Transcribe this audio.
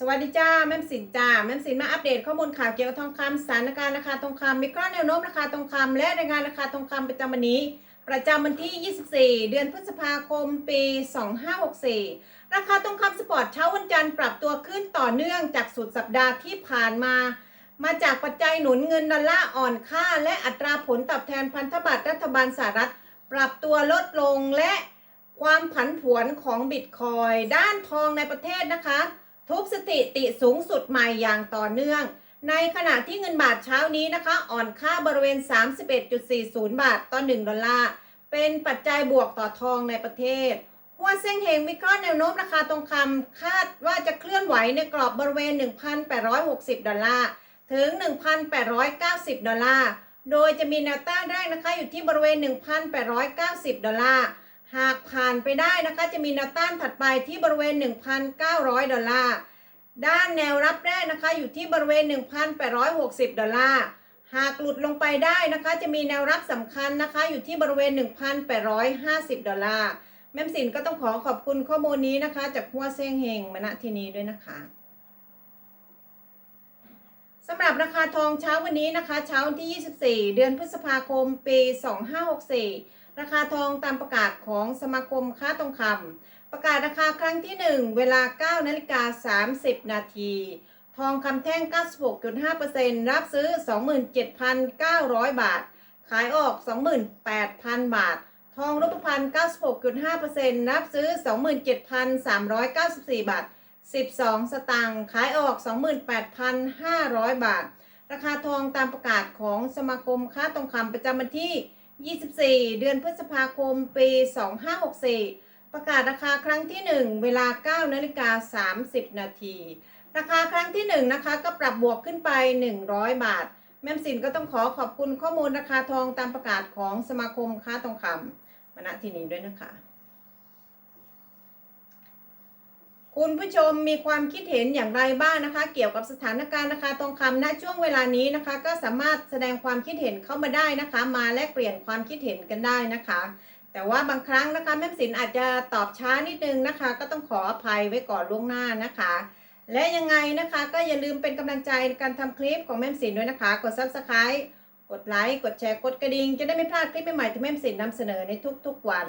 สวัสดีจ้าแม่มสินจ้าแม่มสินมาอัปเดตข้อมูลข่าวเกี่ยวกับทองคำสถานการณ์ราคาทองคำมีข้อแนวโน้มราคาทองคำและรายงานราคาทองคำประจำวันนี้ ประจำวันที่ 24 เดือนพฤษภาคม ปี 2564 ราคาทองคำสปอร์ตเช้าวันจันทร์ปรับตัวขึ้นต่อเนื่องจากสุดสัปดาห์ที่ผ่านมา มาจากปัจจัยหนุนเงินดอลลาร์อ่อนค่า และอัตราผลตอบแทนพันธบัตรรัฐบาลสหรัฐ ปรับตัวลดลงและความผันผวนของบิตคอยด้านทองในประเทศนะคะ ทุบสถิติสูงสุดใหม่อย่างต่อเนื่อง ในขณะที่เงินบาทเช้านี้นะคะ อ่อนค่าบริเวณ 31.40 บาทต่อ 1 ดอลลาร์ เป็นปัจจัยบวกต่อทองในประเทศหัวเส้งเฮงวิเคราะห์แนวโน้มราคาทองคำคาดว่าจะเคลื่อนไหวในกรอบบริเวณ 1,860 ดอลลาร์ ถึง 1,890 ดอลลาร์ โดยจะมีแนวต้านแรกนะคะอยู่ที่บริเวณ 1,890 ดอลลาร์ หากผ่านไปได้นะคะจะมีแนวต้านถัดไปที่บริเวณ 1,900 ดอลลาร์ ด้านแนวรับแรกนะคะอยู่ที่บริเวณ 1,860 ดอลลาร์ หากหลุดลงไปได้นะคะจะมีแนวรับสำคัญนะคะอยู่ที่บริเวณ 1,850 ดอลลาร์ แม่มสินก็ต้องขอขอบคุณข้อมูลนี้นะคะ จากหัวเซ้งเฮงมณทีนี้ด้วยนะคะสำหรับราคาทองเช้าวันนี้นะคะ เช้าวันที่ 24 เดือนพฤษภาคม ปี 2564 ราคาทองตามประกาศของสมาคมค้าทองคำประกาศราคาครั้งที่ 1 เวลา 9นาฬิกา30 นาที ทองคำแท่ง 96.5%รับซื้อ 27,900 บาท ขายออก 28,000 บาท ทองรูปพรรณ96.5%รับซื้อ 27,394 บาท 12 สตางค์ขายออก 28,500 บาท ราคาทองตามประกาศของสมาคมค้าทองคำประจำวันที่ 24 เดือนพฤษภาคม ปี 2564 ประกาศราคาครั้งที่ 1 เวลา9นาฬิกา30 นาที ราคาครั้งที่ 1 นะคะ ก็ปรับบวกขึ้นไป 100 บาท แม่มสินก็ต้องขอขอบคุณข้อมูลราคาทองตามประกาศของสมาคมค้าทองคำมาณที่นี้ด้วยนะคะ คุณผู้ชมมีความคิดเห็นอย่างไรบ้างนะคะ เกี่ยวกับสถานการณ์ราคาทองคำณช่วงเวลานี้นะคะ ก็สามารถแสดงความคิดเห็นเข้ามาได้นะคะ มาแลกเปลี่ยนความคิดเห็นกันได้นะคะ แต่ว่าบางครั้งนะคะแม่สินอาจจะตอบช้านิดนึงนะคะ ก็ต้องขออภัยไว้ก่อนล่วงหน้านะคะ และยังไงนะคะก็อย่าลืมเป็นกำลังใจในการทำคลิปของแม่สินด้วยนะคะ กด subscribe กดไลค์กดแชร์กดกระดิ่งจะได้ไม่พลาดคลิปใหม่ๆที่แม่สินนำเสนอในทุกๆวัน